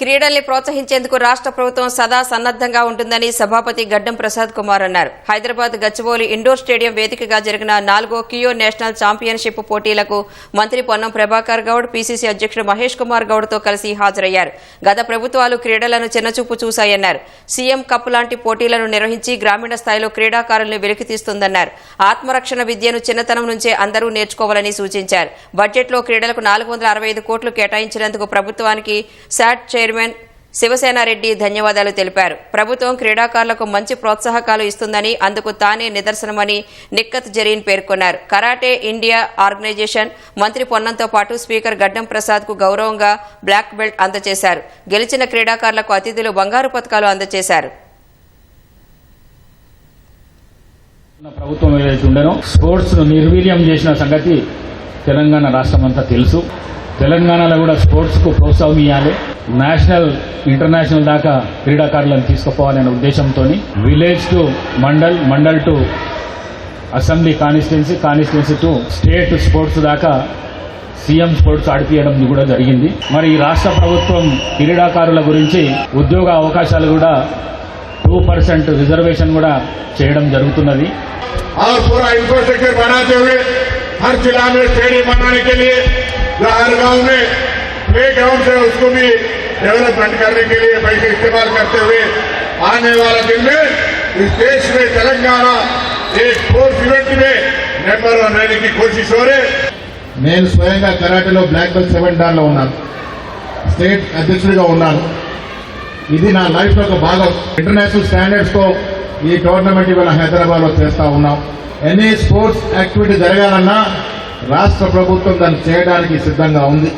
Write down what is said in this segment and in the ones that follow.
క్రీడల్ని ప్రోత్సహించేందుకు రాష్ట్ర ప్రభుత్వం సదా సన్నద్ధంగా ఉంటుందని సభాపతి గడ్డం ప్రసాద్ కుమార్ అన్నారు. హైదరాబాద్ గచ్చిబౌలి ఇండోర్ స్టేడియం వేదికగా జరిగిన నాలుగో కియో నేషనల్ ఛాంపియన్షిప్ పోటీలకు మంత్రి పొన్నం ప్రభాకర్ గౌడ్ పీసీసీ అధ్యక్షుడు మహేష్ కుమార్ గౌడ్తో కలిసి హాజరయ్యారు. గత ప్రభుత్వాలు క్రీడలను చిన్నచూపు చూశాయన్నారు. సీఎం కప్ లాంటి పోటీలను నిర్వహించి గ్రామీణ స్థాయిలో క్రీడాకారుల్ని వెలికితీస్తుందన్నారు ఆత్మరక్షణ విద్యను చిన్నతనం నుంచే అందరూ నేర్చుకోవాలని సూచించారు. బడ్జెట్లో క్రీడలకు నాలుగు వందల అరవై ఐదు కోట్లు కేటాయించినందుకు ప్రభుత్వానికి శాట్ చైర్మన్ శివసేనారెడ్డి ధన్యవాదాలు తెలిపారు. ప్రభుత్వం క్రీడాకారులకు మంచి ప్రోత్సాహకాలు ఇస్తుందని అందుకు తానే నిదర్శనమని నిక్కత్ జరీన్ పేర్కొన్నారు. కరాటే ఇండియా ఆర్గనైజేషన్ మంత్రి పొన్నంతో పాటు స్పీకర్ గడ్డం ప్రసాద్కు గౌరవంగా బ్లాక్ బెల్ట్ అందజేశారు గెలిచిన క్రీడాకారులకు అతిథులు బంగారు పథకాలు అందజేశారు ప్రభుత్వం స్పోర్ట్స్ నిర్వీర్యం చేసిన సంగతి తెలంగాణ రాష్ట్రం అంతా తెలుసు. తెలంగాణలో కూడా స్పోర్ట్స్కు ప్రోత్సాహం ఇవ్వాలి నేషనల్ ఇంటర్నేషనల్ దాకా క్రీడాకారులను తీసుకుపోవాలనే ఉద్దేశంతో village to mandal mandal to assembly constituency constituency to state sports దాకా సీఎం స్పోర్ట్స్ ఆడిపియడం కూడా జరిగింది మరి ఈ రాష్ట్ర ప్రభుత్వం క్రీడాకారుల గురించి ఉద్యోగ అవకాశాలు కూడా టూ పర్సెంట్ రిజర్వేషన్ కూడా చేయడం జరుగుతున్నది और पूरा इंफ्रास्ट्रक्चर बनाते हुए हर जिला में स्टेडियम बनाने के लिए या हर गांव में प्ले ग्राउंड है उसको भी डेवलपमेंट करने के लिए पैसे इस्तेमाल करते हुए आने वाला दिन में इस देश में तेलंगाना एक स्पोर्ट्स इवेंट में नंबर वन रहने की कोशिश हो रही है నేను స్వయంగా కరాటేలో బ్లాక్ బెల్ట్ సెవెన్ డాన్లో ఉన్నాను స్టేట్ అధ్యక్షుడిగా ఉన్నాను ఇది నా లైఫ్లో ఒక భాగం ఇంటర్నేషనల్ స్టాండర్డ్స్తో ఈ టోర్నమెంట్ ఇవాళ హైదరాబాద్లో చేస్తా ఉన్నాం ఎనీ స్పోర్ట్స్ యాక్టివిటీ జరగాలన్నా రాష్ట్ర ప్రభుత్వం దాన్ని చేయడానికి సిద్ధంగా ఉంది.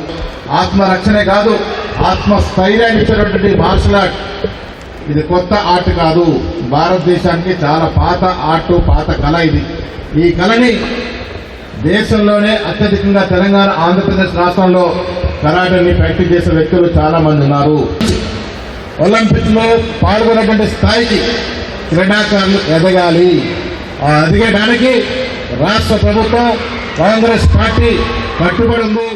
ఆత్మరక్షణే కాదు ఆత్మస్థైర్యాన్ని ఇచ్చినటువంటి మార్షల్ ఆర్ట్. ఇది కొత్త ఆర్ట్ కాదు. భారతదేశానికి చాలా పాత ఆర్ట్ పాత కళ ఇది. ఈ కళని దేశంలోనే అత్యధికంగా తెలంగాణ ఆంధ్రప్రదేశ్ రాష్ట్రంలో కరాటని ప్రాక్టీస్ చేసే వ్యక్తులు చాలా మంది ఉన్నారు. ఒలింపిక్స్లో పాల్గొన్నటువంటి స్థాయికి క్రీడాకారులు ఎదగాలి. ఎదగడానికి రాష్ట్ర ప్రభుత్వం కాంగ్రెస్ పార్టీ కట్టుబడి ఉంది.